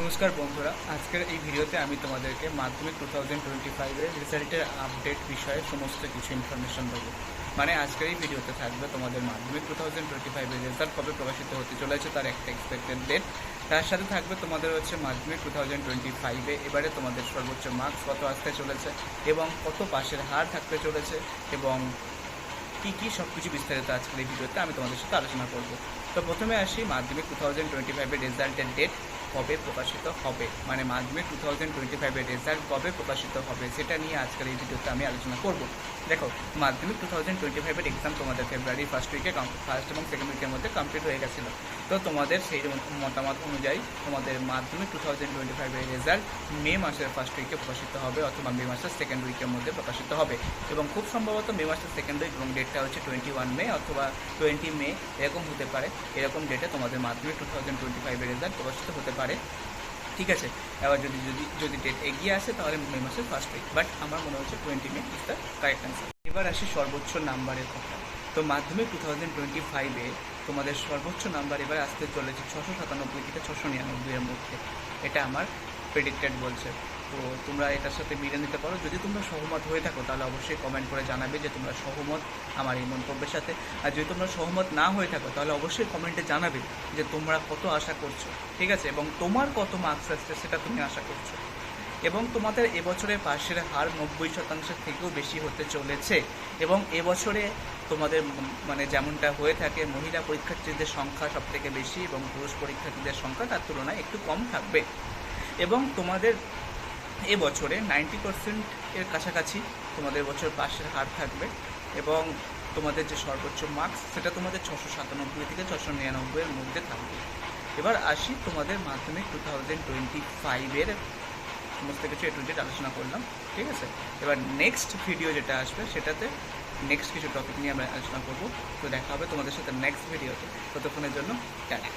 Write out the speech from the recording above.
নমস্কার বন্ধুরা, আজকের এই ভিডিওতে আমি তোমাদেরকে মাধ্যমিক টু থাউজেন্ড টোয়েন্টি ফাইভের রেজাল্টের আপডেট বিষয়ে সমস্ত কিছু ইনফরমেশন দেবো। মানে আজকের এই ভিডিওতে থাকবে তোমাদের মাধ্যমিক টু থাউজেন্ড টোয়েন্টি ফাইভের রেজাল্ট কবে প্রকাশিত হতে চলেছে তার একটা এক্সপেক্টেড ডেট তার সাথে থাকবে তোমাদের হচ্ছে মাধ্যমিক টু থাউজেন্ড টোয়েন্টি ফাইভে এবারে তোমাদের সর্বোচ্চ মার্কস কত আসতে চলেছে এবং কত পাশের হার থাকতে চলেছে এবং কী কী সব কিছু বিস্তারিত আজকের এই ভিডিওতে আমি তোমাদের সাথে আলোচনা করব। তো প্রথমে আসি মাধ্যমিক টু থাউজেন্ড টোয়েন্টি ফাইভের রেজাল্টের ডেট কবে প্রকাশিত হবে? মানে মাধ্যমিক টু থাউজেন্ড টোয়েন্টি ফাইভের রেজাল্ট কবে প্রকাশিত হবে? সেটা নিয়ে আজকের এই ভিডিওতে আমি আলোচনা করব। দেখো, মাধ্যমিক টু থাউজেন্ড টোয়েন্টি ফাইভের এক্সাম তোমাদের ফেব্রুয়ারি ফার্স্ট উইকে ফার্স্ট এবং সেকেন্ড উইকের মধ্যে কমপ্লিট হয়ে গেছিল। তো তোমাদের সেই মতামত অনুযায়ী তোমাদের মাধ্যমিক টু থাউজেন্ড টোয়েন্টি ফাইভের রেজাল্ট মে মাসের ফার্স্ট উইকে প্রকাশিত হবে অথবা মে মাসের সেকেন্ড উইকের মধ্যে প্রকাশিত হবে। এবং খুব সম্ভবত মে মাসের সেকেন্ড উইক এবং ডেটটা হচ্ছে টোয়েন্টি ওয়ান মে অথবা টোয়েন্টি মে এরকম হতে পারে। এরকম ডেটে তোমাদের মাধ্যমিক টু থাউজেন্ড টোয়েন্টি ফাইভের রেজাল্ট প্রকাশিত হতে পারে। ঠিক আছে? এবার যদি যদি যদি ডেট এগিয়ে আসে তাহলে মে মাসের ফার্স্ট উইক বাট আমার মনে হচ্ছে twenty May is the correct answer এবার আসি সর্বোচ্চ নাম্বারের কথা। তো মাধ্যমিক টু থাউজেন্ড টোয়েন্টি ফাইভে তোমাদের সর্বোচ্চ নাম্বার এবার আসতে চলেছে ছশো সাতানব্বই থেকে ছশো নিরানব্বই এর মধ্যে। এটা আমার প্রেডিক্টেড বলছে। তো তোমরা এটার সাথে মিলে নিতে পারো। যদি তোমরা সহমত হয়ে থাকো, তাহলে অবশ্যই কমেন্ট করে জানাবে যে তোমরা সহমত আমার এই মন্তব্যের সাথে। আর যদি তোমরা সহমত না হয়ে থাকো, তাহলে অবশ্যই কমেন্টে জানাবে যে তোমরা কত আশা করছ। ঠিক আছে? এবং তোমার কত মার্কস আসছে সেটা তুমি আশা করছ। এবং তোমাদের এবছরে পাশের হার নব্বই শতাংশের থেকেও বেশি হতে চলেছে। এবং এবছরে তোমাদের মানে যেমনটা হয়ে থাকে, মহিলা পরীক্ষার্থীদের সংখ্যা সব থেকে বেশি এবং পুরুষ পরীক্ষার্থীদের সংখ্যা তার তুলনায় একটু কম থাকবে। এবং তোমাদের এবছরে নাইনটি পার্সেন্ট এর কাছাকাছি তোমাদের বছর পাশের হার থাকবে এবং তোমাদের যে সর্বোচ্চ মার্কস সেটা তোমাদের ছশো সাতানব্বই থেকে ছশো নিরানব্বইয়ের মধ্যে থাকবে। এবার আসি তোমাদের মাধ্যমিক টু থাউজেন্ড টোয়েন্টি ফাইভের সমস্ত কিছু এ টু জেড আলোচনা করলাম, ঠিক আছে? এবার নেক্সট ভিডিও যেটা আসবে, সেটাতে নেক্সট কিছু টপিক নিয়ে আমরা আলোচনা করব। তো দেখা হবে তোমাদের সাথে নেক্সট ভিডিওতে ততক্ষণের জন্য, টাটা।